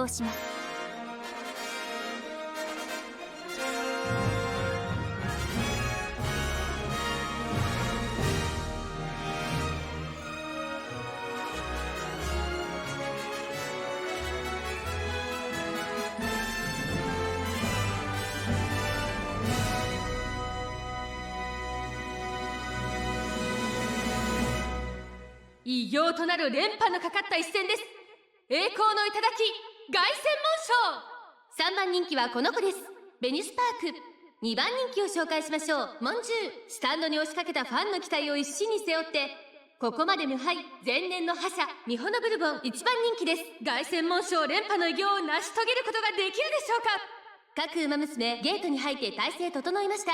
動します。偉業となる連覇のかかった一戦です。栄光の頂。凱旋門賞3番人気はこの子です。ベニスパーク。2番人気を紹介しましょう。モンジュースタンドに押しかけたファンの期待を一身に背負ってここまで無敗前年の覇者ミホノブルボン1番人気です。凱旋門賞連覇の偉業を成し遂げることができるでしょうか。各馬娘ゲートに入って体勢整いました。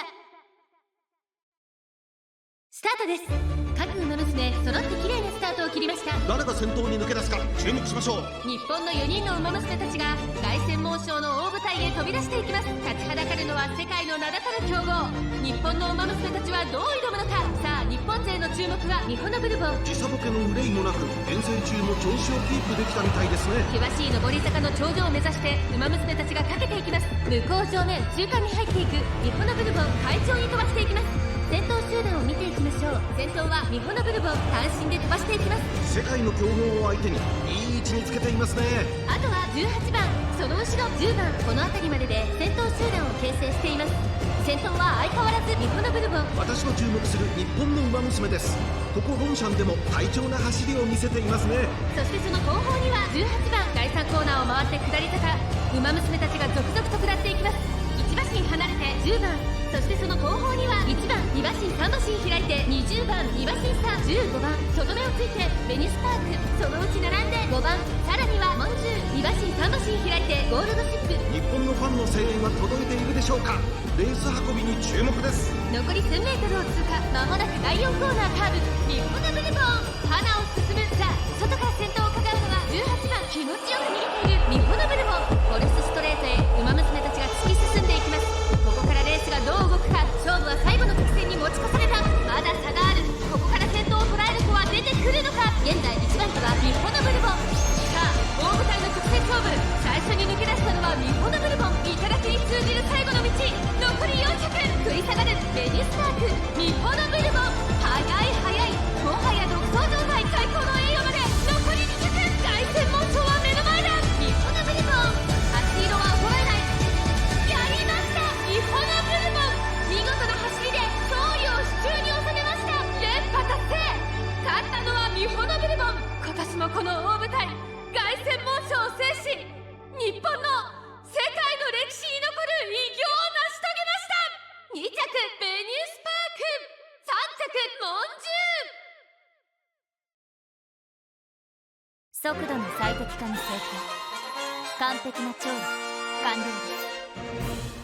スタートです。各馬娘揃って綺麗なスタートを切りました。誰が先頭に抜け出すか注目しましょう。日本の4人の馬娘たちが凱旋門賞の大舞台へ飛び出していきます。立ちはだかるのは世界の名だたる強豪。日本の馬娘たちはどう挑むのか。さあ日本勢の注目はミホノブルボン。時差ボケの憂いもなく遠征中も調子をキープできたみたいですね。険しい上り坂の頂上を目指して馬娘たちがかけていきます。向こう正面中間に入っていくミホノブルボン。快調に飛ばしていきます先頭はミホノブルボン単身で飛ばしていきます。世界の強豪を相手にいい位置につけていますね。あとは18番その後ろ10番この辺りまでで先頭集団を形成しています。先頭は相変わらずミホノブルボン私の注目する日本の馬娘です。ここロンシャンでも快調な走りを見せていますね。そしてその後方には18番第3コーナーを回って下り坂。馬娘たちが続々と15番とどめをついてベニスパークそのうち並んで5番さらにはモンジュー2馬身3馬身開いてゴールドシップ。日本のファンの声援は届いているでしょうか？レース運びに注目です。残り 1000m を通過まもなく第4コーナーカーブ。日本のブルボン花を進む。さあ外から先頭速度の最適化に成功。完璧な調理。完了です。